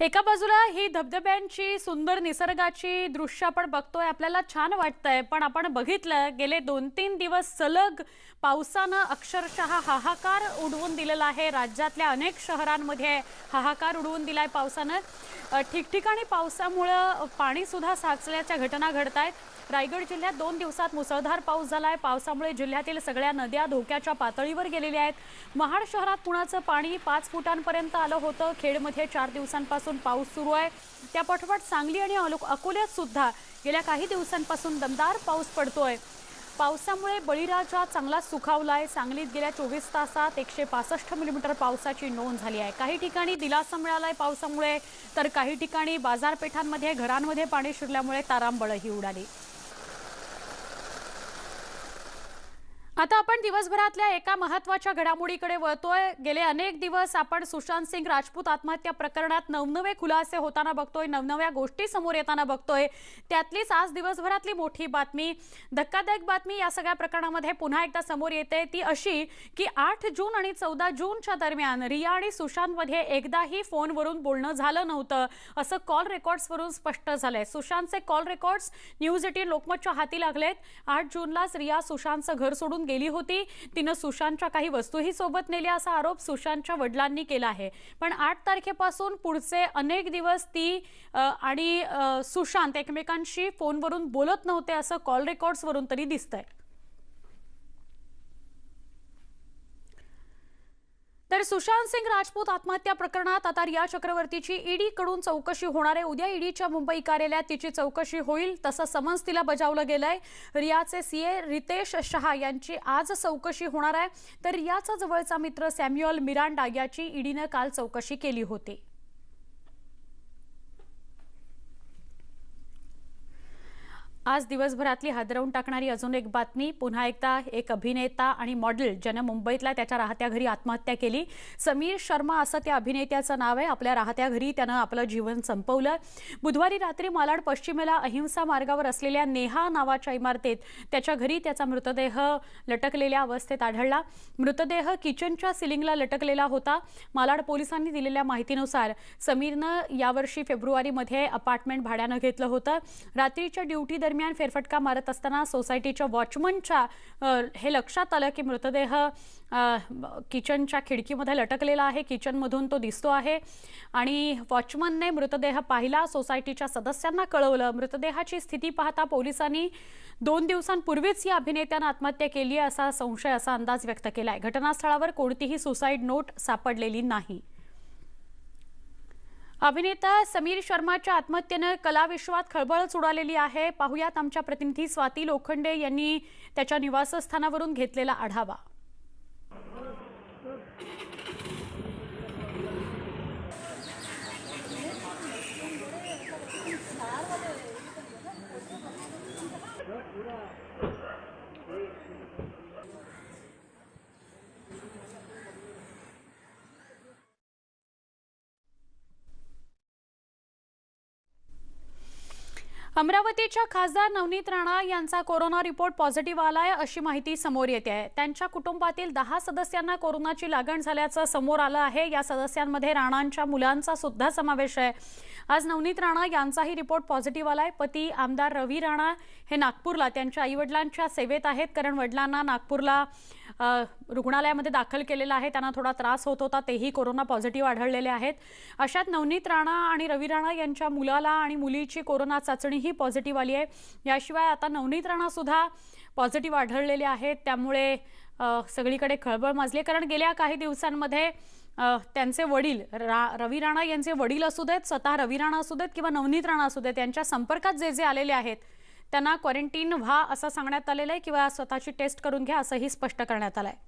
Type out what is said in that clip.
एका बाजूला ही धबधब्यांची सुंदर निसर्गाची दृश्य आपण बघतोय आपल्याला छान वाटतंय. पण आपण बघितलं गेले दोन तीन दिवस सलग पावसानं अक्षरशः हाहाकार उडवून दिलेला आहे. राज्यातल्या अनेक शहरांमध्ये हाहाकार उडवून दिलाय पावसानं. ठिकठिकाणी पावसामुळं पाणीसुद्धा साचल्याच्या घटना घडत आहेत रायगड जिल्ह्यात दोन दिवसात मुसळधार पाऊस झाला आहे पावसामुळे जिल्ह्यातील सगळ्या नद्या धोक्याच्या पातळीवर गेलेल्या आहेत. महाड शहरात पुण्याचं पाणी पाच फुटांपर्यंत आलं होतं. खेडमध्ये चार दिवसांपासून पाऊस सुरू आहे. त्यापाठोपाठ सांगली आणि अकोल्यात सुद्धा गेल्या काही दिवसांपासून दमदार पाऊस पडतोय. पावसामुळे बळीराजा चांगला सुखावला आहे सांगलीत गेल्या चोवीस तासात एकशे पासष्ट मिलीमीटर पावसाची नोंद झाली आहे. काही ठिकाणी दिलासा आहे पावसामुळे तर काही ठिकाणी बाजारपेठांमध्ये घरांमध्ये पाणी शिरल्यामुळे तारांबळही उडाली. आता आपण दिवसभरातल्या एका महत्त्वाच्या घडामोडीकडे वळतोय. गेले अनेक दिवस आपण सुशांत सिंग राजपूत आत्महत्या प्रकरणात नवनवे खुलासे होताना बघतोय नवनव्या गोष्टी समोर येताना बघतोय. त्यातलीच आज दिवसभरातली मोठी बातमी धक्कादायक बातमी या सगळ्या प्रकरणामध्ये पुन्हा एकदा समोर येते. ती अशी की आठ जून आणि चौदा जूनच्या दरम्यान रिया आणि सुशांतमध्ये एकदाही फोनवरून बोलणं झालं नव्हतं. असं कॉल रेकॉर्ड्सवरून स्पष्ट झालंय. सुशांतचे कॉल रेकॉर्ड्स न्यूज एटीन लोकमतच्या हाती लागलेत. आठ जूनलाच रिया सुशांतचं घर सोडून गेली होती. तिनं सुशांतच्या काही वस्तूही सोबत नेल्या असा आरोप सुशांतच्या वडिलांनी केला आहे. पण आठ तारखेपासून पुढचे अनेक दिवस ती आणि सुशांत एकमेकांशी फोनवरून बोलत नव्हते असं कॉल रेकॉर्ड्सवरून तरी दिसतंय. तर सुशांत सिंग राजपूत आत्महत्या प्रकरणात आता रिया चक्रवर्तीची ईडी कडून चौकशी होणार आहे. उद्या ईडीच्या मुंबई कार्यालयात तिची चौकशी होईल तसं समन्स तिला बजावलं गेलंय. रियाचे सीए रितेश शहा यांची आज चौकशी होणार आहे. तर रियाचा जवळचा मित्र सॅम्युअल मिरांडा याची ईडीनं काल चौकशी केली होती. आज दिवसभरातली हादरवून टाकणारी अजून एक बातमी. पुन्हा एकदा एक अभिनेता आणि मॉडेल ज्यानं मुंबईतल्या त्याच्या राहत्या घरी आत्महत्या केली. समीर शर्मा असं त्या अभिनेत्याचं नाव आहे. आपल्या राहत्या घरी त्यानं आपलं जीवन संपवलं. बुधवारी रात्री मालाड पश्चिमेला अहिंसा मार्गावर असलेल्या नेहा नावाच्या इमारतीत त्याच्या घरी त्याचा मृतदेह लटकलेल्या अवस्थेत आढळला. मृतदेह किचनच्या सिलिंगला लटकलेला होता. मालाड पोलिसांनी दिलेल्या माहितीनुसार समीरनं यावर्षी फेब्रुवारीमध्ये अपार्टमेंट भाड्यानं घेतलं होतं. रात्रीच्या ड्युटी दरम्यान फेरफटका मारत असताना सोसायटीच्या वॉचमनच्या हे लक्षात आलं की मृतदेह किचनच्या खिडकीमध्ये लटकलेला आहे. किचनमधून तो दिसतो आहे आणि वॉचमनने मृतदेह पाहिला. सोसायटीच्या सदस्यांना कळवलं. मृतदेहाची स्थिती पाहता पोलिसांनी दोन दिवसांपूर्वीच या अभिनेत्यानं आत्महत्या केली आहे असा संशय असा अंदाज व्यक्त केला आहे घटनास्थळावर कोणतीही सुसाईड नोट सापडलेली नाही. अभिनेता समीर शर्माच्या आत्महत्येनं कलाविश्वात खळबळच उडालेली आहे. पाहुयात आमच्या प्रतिनिधी स्वाती लोखंडे यांनी त्याच्या निवासस्थानावरून घेतलेला आढावा. अमरावतीच्या खासदार नवनीत राणा यांचा कोरोना रिपोर्ट पॉझिटिव्ह आलाय अशी माहिती समोर येते आहे. त्यांच्या कुटुंबातील दहा सदस्यांना कोरोनाची लागण झाल्याचं समोर आलं आहे. या सदस्यांमध्ये राणांच्या मुलांचा सुद्धा समावेश आहे. आज नवनीत राणा यांचाही रिपोर्ट पॉझिटिव्ह आलाय. पती आमदार रवी राणा हे नागपूरला त्यांच्या आईवडिलांच्या सेवेत आहेत. कारण वडिलांना नागपूरला रुग्णालयामध्ये दाखल केलेलं आहे. त्यांना थोडा त्रास होत होता. तेही कोरोना पॉझिटिव्ह आढळलेले आहेत. अशात नवनीत राणा आणि रवी राणा यांच्या मुलाला आणि मुलीची कोरोना चाचणीही पॉझिटिव्ह आली आहे. याशिवाय आता नवनीत राणा सुद्धा पॉझिटिव्ह आढळलेले आहेत. त्यामुळे सगळीकडे खळबळ माजली कारण गेल्या काही दिवसांमध्ये त्यांचे वडील रा रवी राणा यांचे वडील असू देत स्वतः रवी राणा असू देत किंवा नवनीत राणा असू देत यांच्या संपर्कात जे जे आलेले आहेत त्यांना क्वारंटीन व्हा असं सांगण्यात आलेलं आहे किंवा स्वतःची टेस्ट करून घ्या असंही स्पष्ट करण्यात आलं आहे